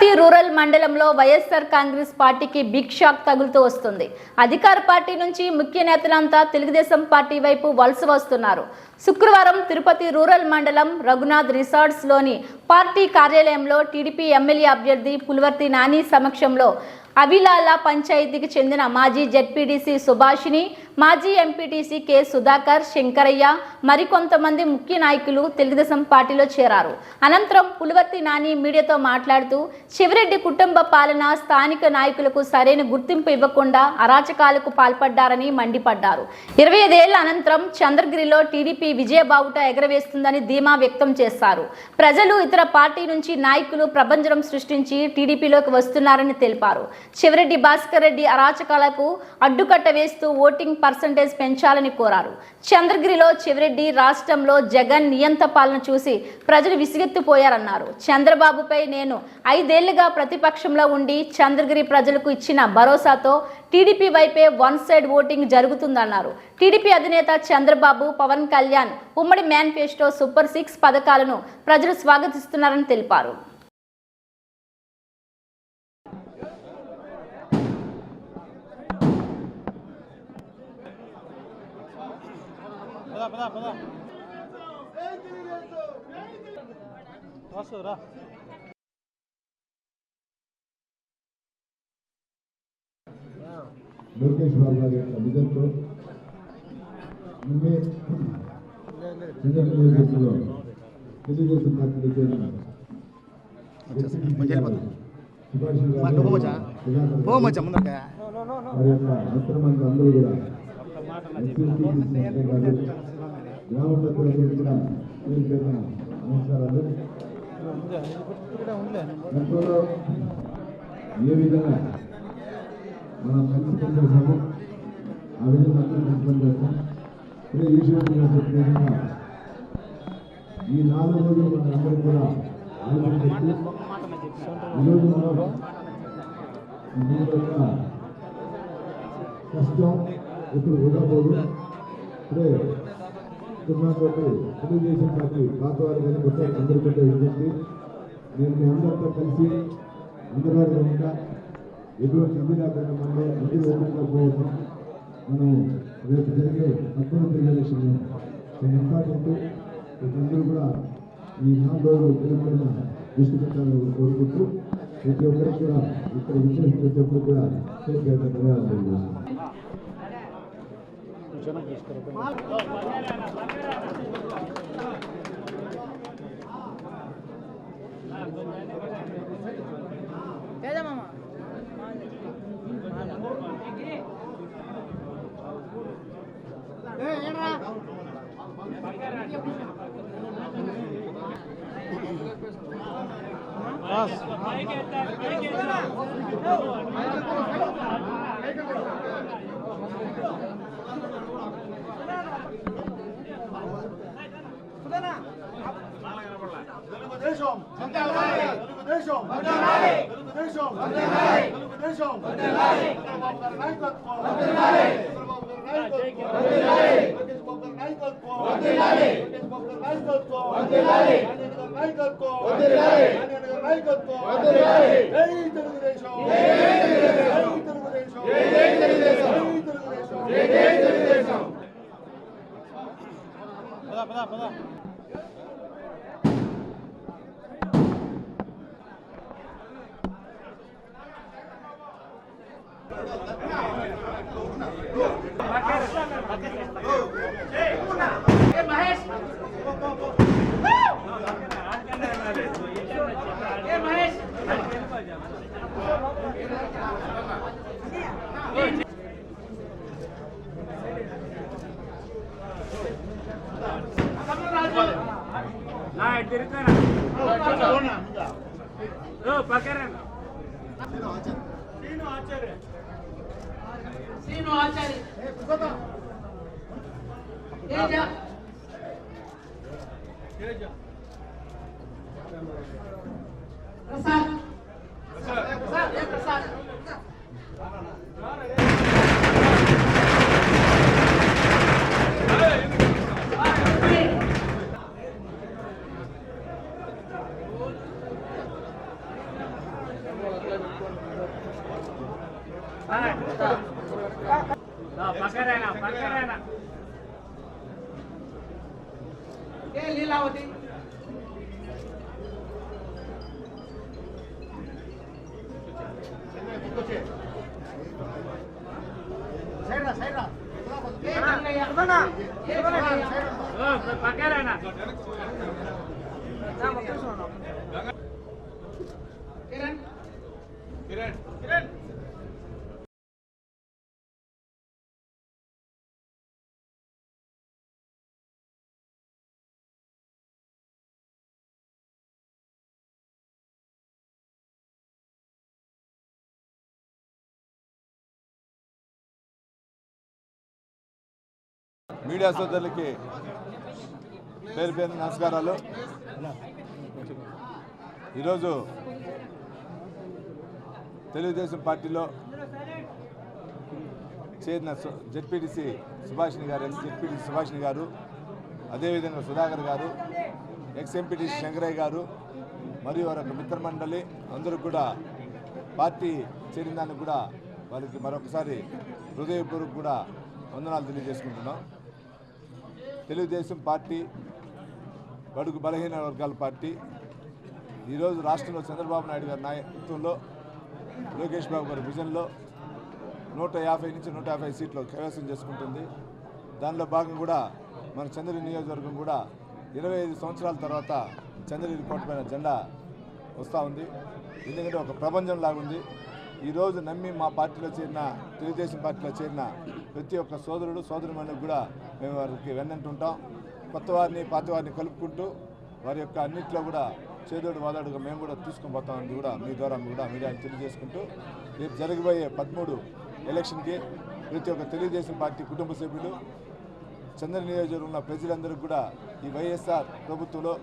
Tirupati rural మండలంలో వైఎస్ఆర్ కాంగ్రెస్ పార్టీకి big shock తగులుతూ వస్తుంది. అధికార పార్టీ నుంచి ముఖ్య నేతలంతా తెలుగుదేశం పార్టీ వైపు వలస వస్తున్నారు. శుక్రవారం తిరుపతి రూరల్ మండలం రఘునాథ్ రిసార్ట్స్లోని పార్టీ కార్యాలయంలో టీడీపీ ఎమ్మెల్యే అభ్యర్థి పులివర్తి నాని సమక్షంలో అవిలాల పంచాయతీకి చెందిన మాజీ జెడ్పీడీసీ సుభాషిని మాజీ ఎంపీటీసీ కె సుధాకర్ శంకరయ్య మరికొంతమంది ముఖ్య నాయకులు తెలుగుదేశం పార్టీలో చేరారు. అనంతరం పులివర్తి నాని మీడియాతో మాట్లాడుతూ శివరెడ్డి కుటుంబ పాలన స్థానిక నాయకులకు సరైన గుర్తింపు ఇవ్వకుండా అరాచకాలకు పాల్పడ్డారని మండిపడ్డారు. ఇరవై ఐదేళ్ళ అనంతరం చంద్రగిరిలో టీడీపీ విజయబావుట ఎగరవేస్తుందని ధీమా వ్యక్తం చేశారు. ప్రజలు ఇతర పార్టీ నుంచి నాయకులు ప్రభంజనం సృష్టించి టీడీపీలోకి వస్తున్నారని తెలిపారు. శివరెడ్డి భాస్కర్ రెడ్డి అరాచకాలకు అడ్డుకట్ట వేస్తూ ఓటింగ్ పర్సంటేజ్ పెంచాలని కోరారు. చంద్రగిరిలో చివరెడ్డి రాష్ట్రంలో జగన్ నియంత పాలన చూసి ప్రజలు విసిగెత్తిపోయారన్నారు. చంద్రబాబుపై నేను ఐదేళ్ళుగా ప్రతిపక్షంలో ఉండి చంద్రగిరి ప్రజలకు ఇచ్చిన భరోసాతో టీడీపీ వైపే వన్ సైడ్ ఓటింగ్ జరుగుతుందన్నారు. టీడీపీ అధినేత చంద్రబాబు పవన్ కళ్యాణ్ ఉమ్మడి మేనిఫెస్టో సూపర్ సిక్స్ పథకాలను ప్రజలు స్వాగతిస్తున్నారని తెలిపారు పదా పదా పదా రాసు రా లోకేష్ బాబు గారి యొక్క విజన్తో ముందే చంద్రబాబు నియోజకవర్గంలో తెలుగుదేశం పార్టీకి చేరిన సుభాష్ గారు, సుధాకర్ పోమచ్చా ముందరక వారి యొక్క మిత్రమంది అందరూ కూడా ఎస్సీపీ కాదు గ్రామ ప్రజలందరూ కూడా పేరు పేరున నమస్కారాలు గతంలో ఏ విధంగా మనం కలిసి పనిచేసాము ఆ విధంగా అందరూ కలిసి పనిచేస్తాం. ఇప్పుడే ఈశ్వరుడు గారు చెప్పిన విధంగా ఈ నాలుగు రోజులు మనందరం కూడా ఆలోచన చేసి ఈరోజు మనం యొక్క కష్టం ఇప్పుడు ఉండబోదు ఇప్పుడే సినిమాతోటి తెలుగుదేశం పార్టీ పాత వారు కానీ కొత్త అందరూ కొత్త విజ్ఞప్తి నేను మీ అందరితో కలిసి అందరూ కనుక ఎటువంటి ఇది లేకుండా మనలో ఇంటి ఓపెన్గా పోవచ్చు మనం రేపు జరిగే అభ్యర్థి ఎలక్షన్ చాలా ఇంపార్టెంట్ అందరూ కూడా ఈ నాలుగు రోజులు తెలుగులో దృష్టి పెట్టాలని కోరుకుంటూ ప్రతి ఒక్కరికి కూడా ఇక్కడ విచ్చేసిన ప్రతి ఒక్కరు కూడా చేతి ధన్యవాదాలు తెలియజేస్తున్నాను రాస్ తెలుగుదేశం తెలుగుదేశం తెలుగుదేశం తెలుగుదేశం చంద్రబాబు గారి నాయకత్వం చంద్రబాబు గారి నాయకత్వం లోకేష్ బాబు గారి నాయకత్వం లోకేష్ Yeah. సైడ్ రా సైడ్ రా ఏ రంగయ్య ఏ రంగయ్య కిరణ్ మీడియా సోదరులకి పేరు పేరు నమస్కారాలు. ఈరోజు తెలుగుదేశం పార్టీలో చేరిన సు- జెడ్పీటీసీ సుభాషిణి గారు ఎక్స్ జెడ్పీటీసీ సుభాషిణి గారు అదేవిధంగా సుధాకర్ గారు ఎక్స్ ఎంపీటీసీ శంకరయ్య గారు మరియు వారి మిత్రమండలి అందరూ కూడా పార్టీ చేరిన దానికి కూడా వారికి మరొకసారి హృదయపూర్వక కూడా వందనాలు తెలియజేసుకుంటున్నాం. తెలుగుదేశం పార్టీ బడుగు బలహీన వర్గాల పార్టీ ఈరోజు రాష్ట్రంలో చంద్రబాబు నాయుడు గారి నాయకత్వంలో లోకేష్ బాబు గారి విజన్లో నూట యాభై నుంచి నూట యాభై సీట్లు కైవసం చేసుకుంటుంది. దానిలో భాగం కూడా మన చంద్రగిరి నియోజకవర్గం కూడా ఇరవై ఐదు సంవత్సరాల తర్వాత చంద్రగిరి కోటపైన జెండా వస్తూ ఉంది. ఎందుకంటే ఒక ప్రపంచం లాగుంది ఈరోజు నమ్మి మా పార్టీలో చేరిన తెలుగుదేశం పార్టీలో చేరిన ప్రతి ఒక్క సోదరుడు సోదరుమణులకు కూడా మేము వారికి వెన్నంటుంటాం. కొత్త వారిని పాత వారిని కలుపుకుంటూ వారి యొక్క అన్నింటిలో కూడా చేదోడు వాదాడుగా మేము కూడా తీసుకుని పోతామని కూడా మీ ద్వారా కూడా మీడియాని తెలియజేసుకుంటూ రేపు జరగబోయే పదమూడు ఎలక్షన్కి ప్రతి ఒక్క తెలుగుదేశం పార్టీ కుటుంబ సభ్యులు చంద్ర నియోజకవర్గంలో ఉన్న ప్రజలందరూ కూడా ఈ వైఎస్ఆర్ ప్రభుత్వంలో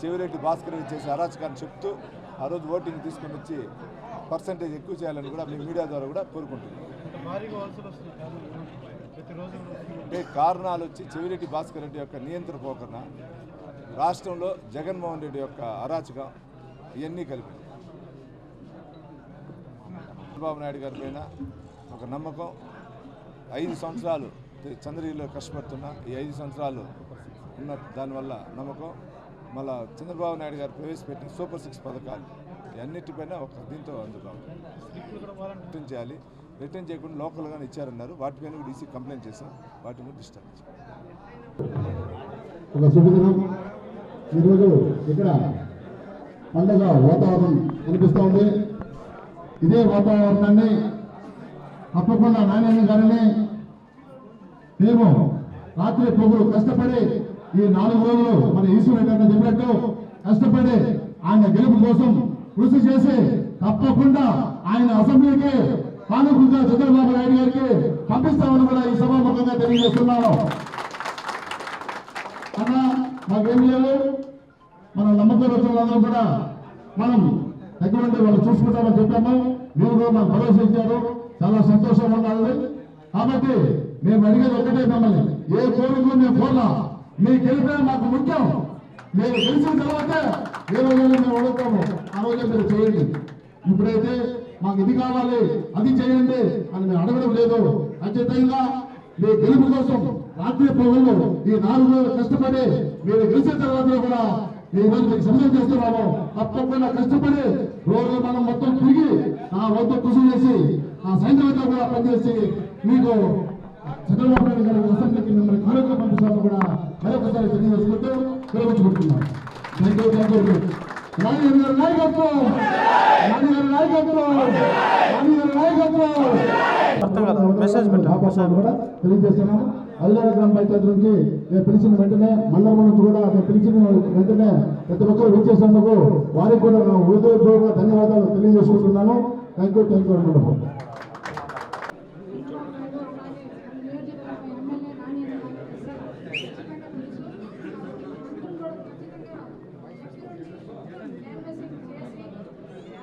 చెవిరెడ్డి భాస్కర్ చేసే అరాచకాన్ని చెప్తూ ఆ రోజు ఓటింగ్ తీసుకొని వచ్చి పర్సంటేజ్ ఎక్కువ చేయాలని కూడా మీ మీడియా ద్వారా కూడా కోరుకుంటున్నాం. అంటే కారణాలు వచ్చి చెవిరెడ్డి భాస్కర్ రెడ్డి యొక్క నియంత్రణ పోకరణ రాష్ట్రంలో జగన్మోహన్ రెడ్డి యొక్క అరాచకం ఇవన్నీ కలిపి చంద్రబాబు నాయుడు గారి పైన ఒక నమ్మకం. ఐదు సంవత్సరాలు చంద్రగిరిలో కష్టపడుతున్న ఈ ఐదు సంవత్సరాలు ఉన్న దానివల్ల నమ్మకం. మళ్ళా చంద్రబాబు నాయుడు గారు ప్రవేశపెట్టిన సూపర్ సిక్స్ పథకాలు. అన్నిటిపైన ఒక దీంతో అందుబాటు రిటర్న్ చేయాలి. రిటర్న్ చేయకుండా లోకల్గానే ఇచ్చారన్నారు. వాటిపైన కూడా ఈసీ కంప్లైంట్ చేసాం వాటిని కూడా డిస్టర్బ్ ఒక శుభదినం ఈరోజు ఇక్కడ పండగ వాతావరణం కనిపిస్తూ ఉంది. ఇదే వాతావరణాన్ని తప్పకుండా నాణ్యత గారిని మేము రాత్రి పొగులు కష్టపడి ఈ నాలుగు రోజులు మన ఈశ్వరుడు చెప్పినట్టు కష్టపడి ఆయన గెలుపు కోసం కృషి చేసి తప్పకుండా ఆయన అసెంబ్లీకి కానుకగా చంద్రబాబు నాయుడు గారికి పంపిస్తామని కూడా ఈ సభాముఖంగా తెలియజేస్తున్నాను. అన్న మాకేం లేవు మన నమ్మకం రోజులందరూ కూడా మనం దగ్గరుండి వాళ్ళు చూసుకుంటామని చెప్పాము. మీరు కూడా మాకు భరోసా ఇచ్చారు. చాలా సంతోషం ఉండాలి. కాబట్టి మేము అడిగేది ఒకటే మిమ్మల్ని. ఏ కోరికలు మేము కోరలా. మీ గెలిపే మాకు ముఖ్యం. మీరు గెలిచిన తర్వాత ఏ రోజైనా మేము అడుగుతాము. ఆ రోజే మీరు చేయండి. ఇప్పుడైతే మాకు ఇది కావాలి అది చేయండి అని మేము అడగడం లేదు. ఖచ్చితంగా మీ గెలుపు కోసం రాత్రి పౌరులు ఈ నాలుగు కష్టపడి మీరు గెలిచిన తర్వాత కూడా ఈ రోజు మీకు సమయం చేస్తున్నాము. తప్పకుండా కష్టపడి రోజు మనం మొత్తం తిరిగి ఆ వద్ద కృషి చేసి ఆ సైన్యంతో కూడా పనిచేసి మీకు చంద్రబాబు నాయుడు గారి అసెంబ్లీకి మిమ్మల్ని కార్యక్రమం పంపిస్తాము కూడా మరొకసారి తెలియజేసుకుంటూ విరమించుకుంటున్నాం థ్యాంక్ యూ థ్యాంక్ నాయకత్వం! నాయకత్వం! కూడా అదిలాడ గ్రామ పంచాయతీ నుంచి నేను పిలిచిన వెంటనే మండలం నుంచి కూడా నేను పిలిచిన వెంటనే ప్రతి ఒక్కరు వచ్చేసేందుకు వారికి కూడా నా హృదయపూర్వక ధన్యవాదాలు తెలియజేసుకుంటున్నాను. Thank you thank you